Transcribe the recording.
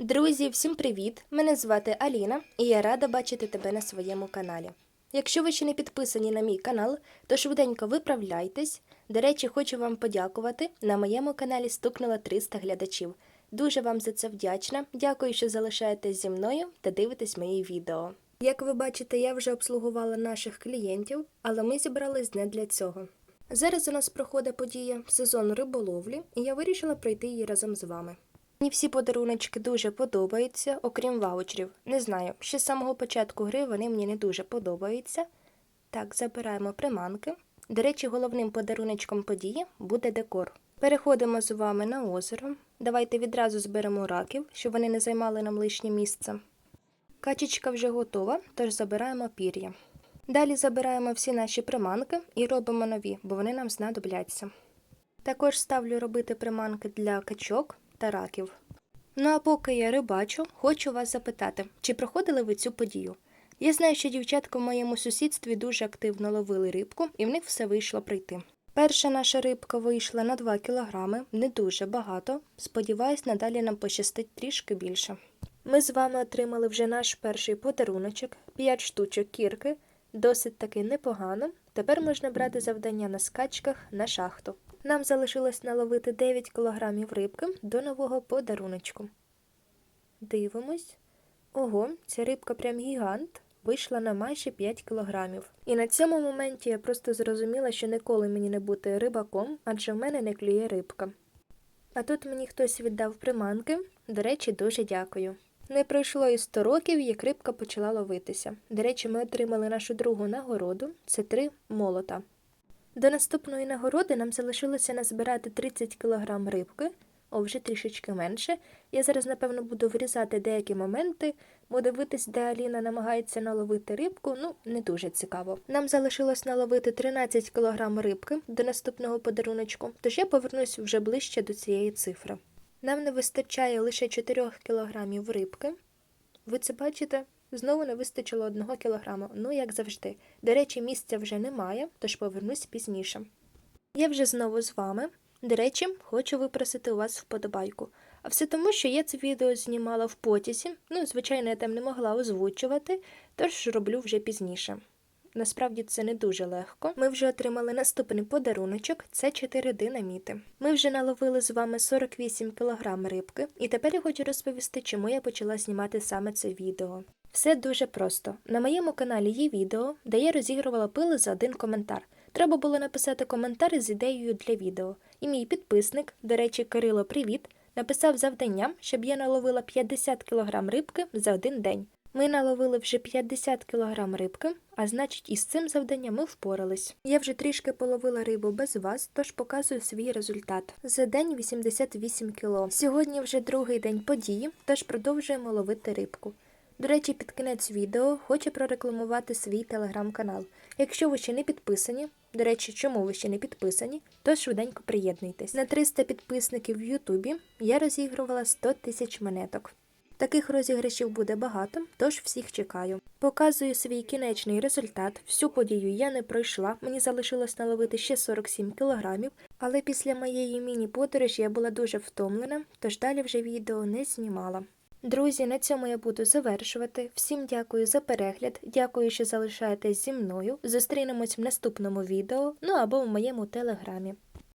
Друзі, всім привіт! Мене звати Аліна і я рада бачити тебе на своєму каналі. Якщо ви ще не підписані на мій канал, то швиденько виправляйтесь. До речі, хочу вам подякувати. На моєму каналі стукнуло 300 глядачів. Дуже вам за це вдячна. Дякую, що залишаєтесь зі мною та дивитесь мої відео. Як ви бачите, я вже обслугувала наших клієнтів, але ми зібрались не для цього. Зараз у нас проходить подія сезон риболовлі, і я вирішила пройти її разом з вами. Мені всі подаруночки дуже подобаються, окрім ваучерів. Не знаю, ще з самого початку гри вони мені не дуже подобаються. Так, забираємо приманки. До речі, головним подаруночком події буде декор. Переходимо з вами на озеро. Давайте відразу зберемо раків, щоб вони не займали нам лишнє місце. Качечка вже готова, тож забираємо пір'я. Далі забираємо всі наші приманки і робимо нові, бо вони нам знадобляться. Також ставлю робити приманки для качок та раків. Ну а поки я рибачу, хочу вас запитати, чи проходили ви цю подію? Я знаю, що дівчатка в моєму сусідстві дуже активно ловили рибку, і в них все вийшло прийти. Перша наша рибка вийшла на 2 кілограми, не дуже багато. Сподіваюсь, надалі нам пощастить трішки більше. Ми з вами отримали вже наш перший подаруночок, 5 штучок кірки, досить таки непогано. Тепер можна брати завдання на скачках на шахту. Нам залишилось наловити 9 кілограмів рибки до нового подаруночку. Дивимось. Ого, ця рибка прям гігант. Вийшла на майже 5 кілограмів. І на цьому моменті я просто зрозуміла, що ніколи мені не бути рибаком, адже в мене не клює рибка. А тут мені хтось віддав приманки. До речі, дуже дякую. Не пройшло і 100 років, як рибка почала ловитися. До речі, ми отримали нашу другу нагороду це три молота. До наступної нагороди нам залишилося назбирати 30 кг рибки, о, вже трішечки менше. Я зараз, напевно, буду вирізати деякі моменти, бо дивитись, де Аліна намагається наловити рибку, ну, не дуже цікаво. Нам залишилось наловити 13 кг рибки до наступного подаруночку, тож я повернусь вже ближче до цієї цифри. Нам не вистачає лише 4 кг рибки. Ви це бачите? Знову не вистачило 1 кг, ну як завжди. До речі, місця вже немає, тож повернусь пізніше. Я вже знову з вами. До речі, хочу випросити у вас вподобайку. А все тому, що я це відео знімала в потязі. Ну, звичайно, я там не могла озвучувати, тож роблю вже пізніше. Насправді це не дуже легко. Ми вже отримали наступний подаруночок це 4 динаміти. Ми вже наловили з вами 48 кг рибки, і тепер я хочу розповісти, чому я почала знімати саме це відео. Все дуже просто. На моєму каналі є відео, де я розігрувала пили за один коментар. Треба було написати коментар з ідеєю для відео. І мій підписник, до речі, Кирило, привіт, написав завдання, щоб я наловила 50 кг рибки за один день. Ми наловили вже 50 кг рибки, а значить, із цим завданням ми впорались. Я вже трішки половила рибу без вас, тож показую свій результат. За день 88 кг. Сьогодні вже другий день події, тож продовжуємо ловити рибку. До речі, під кінець відео хочу прорекламувати свій телеграм-канал. Якщо ви ще не підписані, до речі, чому ви ще не підписані, то швиденько приєднуйтесь. На 300 підписників в Ютубі я розігрувала 100 тисяч монеток. Таких розіграшів буде багато, тож всіх чекаю. Показую свій кінечний результат. Всю подію я не пройшла, мені залишилось наловити ще 47 кілограмів, але після моєї міні-подорожі я була дуже втомлена, тож далі вже відео не знімала. Друзі, на цьому я буду завершувати. Всім дякую за перегляд, дякую, що залишаєтесь зі мною. Зустрінемось в наступному відео, ну або в моєму телеграмі.